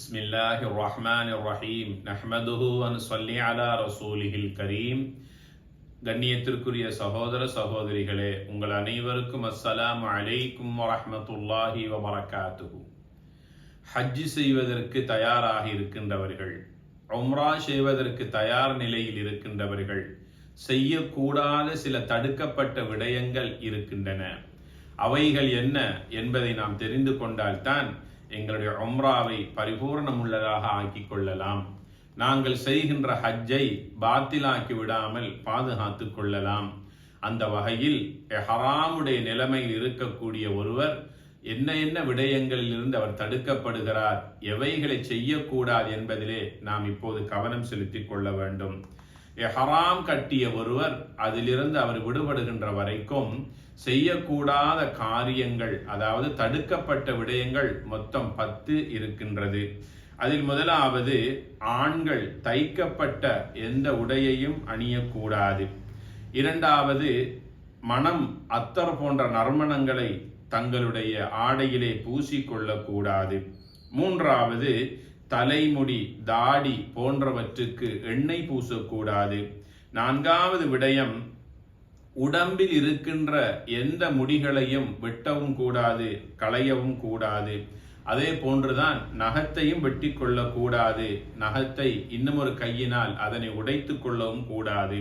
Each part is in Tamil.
بسم الله الرحمن الرحيم نحمده ونصلي على رسوله الكريم கண்ணியத்திற்குரிய சகோதர சகோதரிகளே உங்கள் அனைவருக்கும் அஸ்ஸலாமு அலைக்கும் வரஹ்மத்துல்லாஹி வபரகாத்துஹு ஹஜ் செய்வதற்கு தயாராக இருக்கின்றவர்கள் உம்ரா செய்வதற்கு தயார் நிலையில் இருக்கின்றவர்கள் செய்யக்கூடாத சில தடுக்கப்பட்ட விடயங்கள் இருக்கின்றன அவைகள் என்ன என்பதை நாம் தெரிந்து கொண்டால்தான் எங்களுடைய உம்ராவை பரிபூர்ணமுள்ளதாக ஆக்கிக் கொள்ளலாம். நாங்கள் செய்கின்ற ஹஜ்ஜை பாத்திலாக்கி விடாமல் பாதுகாத்து கொள்ளலாம். அந்த வகையில் ஹராமுடைய நிலைமையில் இருக்கக்கூடிய ஒருவர் என்ன என்ன விடயங்களில் இருந்து அவர் தடுக்கப்படுகிறார் எவைகளை செய்யக்கூடாது என்பதிலே நாம் இப்போது கவனம் செலுத்திக் கொள்ள வேண்டும். ஹராம் கட்டிய ஒருவர் அதிலிருந்து அவர் விடுபடுகின்ற வரைக்கும் செய்யக்கூடாத காரியங்கள் அதாவது தடுக்கப்பட்ட விடயங்கள் மொத்தம் பத்து இருக்கின்றது. அதில் முதலாவது ஆண்கள் தைக்கப்பட்ட எந்த உடையையும் அணியக்கூடாது. இரண்டாவது மனம் அத்தர் போன்ற நறுமணங்களை தங்களுடைய ஆடையிலே பூசிக்கொள்ளக்கூடாது. மூன்றாவது தலைமுடி தாடி போன்றவற்றுக்கு எண்ணெய் பூசக்கூடாது. நான்காவது விடயம் உடம்பில் இருக்கின்ற எந்த முடிகளையும் வெட்டவும் கூடாது களையவும் கூடாது. அதே போன்றுதான் நகத்தையும் வெட்டி கொள்ளக்கூடாது. நகத்தை இன்னும் ஒரு கையினால் அதனை உடைத்து கொள்ளவும் கூடாது.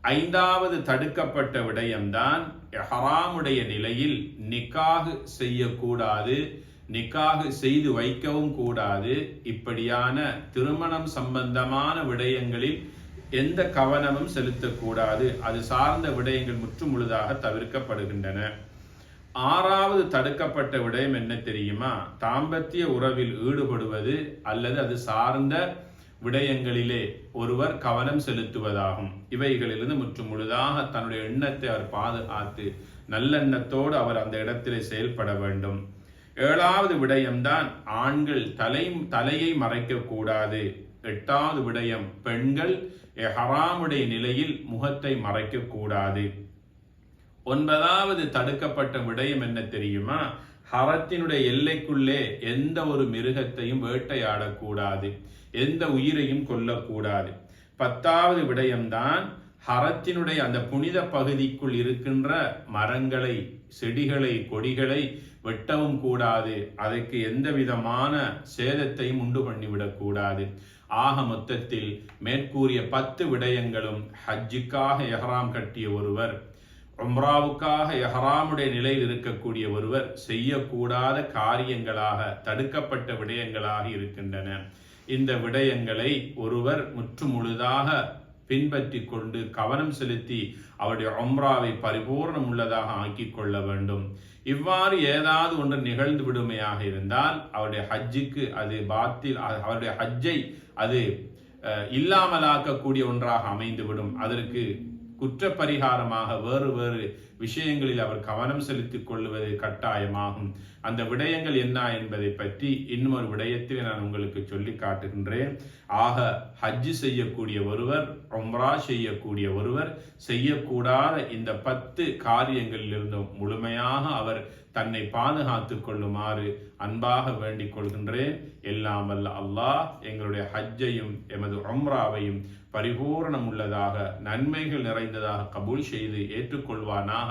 ஐந்தாவது தடுக்கப்பட்ட விடயம்தான் ஹராமுடைய நிலையில் நிக்காகு செய்யக்கூடாது. நிக்காகு செய்து வைக்கவும் கூடாது. இப்படியான திருமணம் சம்பந்தமான விடயங்களில் எந்த கவனமும் செலுத்தக்கூடாது. அது சார்ந்த விடயங்கள் முற்று முழுதாக தவிர்க்கப்படுகின்றன. ஆறாவது தடுக்கப்பட்ட விடயம் என்ன தெரியுமா? தாம்பத்திய உறவில் ஈடுபடுவது அல்லது அது சார்ந்த விடயங்களிலே ஒருவர் கவனம் செலுத்துவதாகும். இவைகளிலிருந்து முற்று முழுதாக தன்னுடைய எண்ணத்தை அவர் பாதுகாத்து நல்லெண்ணத்தோடு அவர் அந்த இடத்திலே செயல்பட வேண்டும். ஏழாவது விடயம்தான் ஆண்கள் தலை தலையை மறைக்கக்கூடாது எட்டாவது விடயம் பெண்கள் ஹராமுடைய நிலையில் முகத்தை மறைக்கக்கூடாது ஒன்பதாவது தடுக்கப்பட்ட விடயம் என்ன தெரியுமா? ஹரத்தினுடைய எல்லைக்குள்ளே எந்த ஒரு மிருகத்தையும் வேட்டையாடக்கூடாது எந்த உயிரையும் கொல்லக்கூடாது பத்தாவது விடயம்தான் ஹரத்தினுடைய அந்த புனித பகுதிக்குள் இருக்கின்ற மரங்களை செடிகளை கொடிகளை வெட்டவும் கூடாது. அதற்கு எந்த விதமான சேதத்தையும் உண்டு பண்ணிவிடக்கூடாது ஆக மொத்தத்தில் மேற்கூறிய பத்து விடயங்களும் ஹஜ்ஜுக்காக எஹராம் கட்டிய ஒருவர் உம்ராவுக்காக எஹராமுடைய நிலையில் இருக்கக்கூடிய ஒருவர் செய்யக்கூடாத காரியங்களாக தடுக்கப்பட்ட விடயங்களாக இருக்கின்றன. இந்த விடயங்களை ஒருவர் முற்றுமுழுதாக பின்பற்றி கொண்டு கவனம் செலுத்தி அவருடைய ஒம்ராவை பரிபூர்ணம் உள்ளதாக ஆக்கிக் கொள்ள வேண்டும். இவ்வாறு ஏதாவது ஒன்று நிகழ்ந்து விடுமையாக இருந்தால் அவருடைய ஹஜ்ஜுக்கு அது பாத்தில் அவருடைய ஹஜ்ஜை அது இல்லாமலாக்கக்கூடிய ஒன்றாக அமைந்துவிடும். அதற்கு குற்றப்பரிகாரமாக வேறு வேறு விஷயங்களில் அவர் கவனம் செலுத்திக் கொள்வது கட்டாயமாகும். அந்த விடயங்கள் என்ன என்பதை பற்றி இன்னொரு விடயத்தில் நான் உங்களுக்கு சொல்லி காட்டுகின்றேன். ஆக ஹஜ்ஜு செய்யக்கூடிய ஒருவர் ஒம்ரா செய்யக்கூடிய ஒருவர் செய்யக்கூடாத இந்த பத்து காரியங்களிலிருந்தும் முழுமையாக அவர் தன்னை பாதுகாத்துக் கொள்ளுமாறு அன்பாக வேண்டிக் கொள்கின்றேன். எல்லாம் அல்ல அல்லாஹ் எங்களுடைய ஹஜ்ஜையும் எமது ஒம்ராவையும் பரிபூர்ணம் உள்ளதாக நன்மைகள் நிறைந்ததாக கபூல் செய்து ஏற்றுக்கொள்வானாக